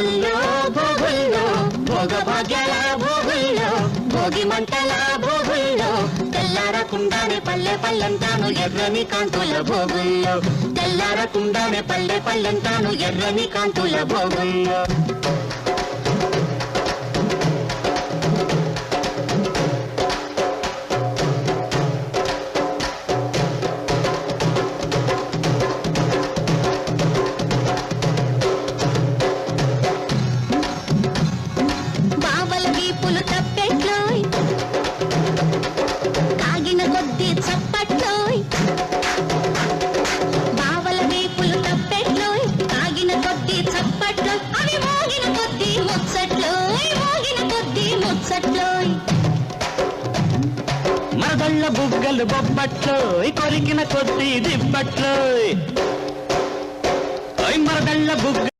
భోగుల్లో భోగుల్లో భోగ భాగ్యాల భోగుల్లో భోగి మంటల భోగుల్లో తెల్లారకుండానే పల్లె పల్లెంతాను ఎర్రని కాంతుల భోగుల్లో. తెల్లారకుండానే పల్లె పల్లెంతాను ఎర్రని కాంతుల భోగుల్లో. తప్పులు తప్పెట్లోయ్. కాగిన కొద్దీ చప్పట్లోయ్. బావల వీపులు తప్పెట్లోయ్. కాగిన కొద్దీ చప్పట్లోయ్. అవి మోగిన కొద్దీ ముచ్చట్లోయ్. మోగిన కొద్దీ ముచ్చట్లోయ్. మరదళ్ళ బుగ్గలు బొబ్బట్లోయ్. కొరికిన కొద్ది దిబ్బట్లోయ్. మరదళ్ళ బుగ్గ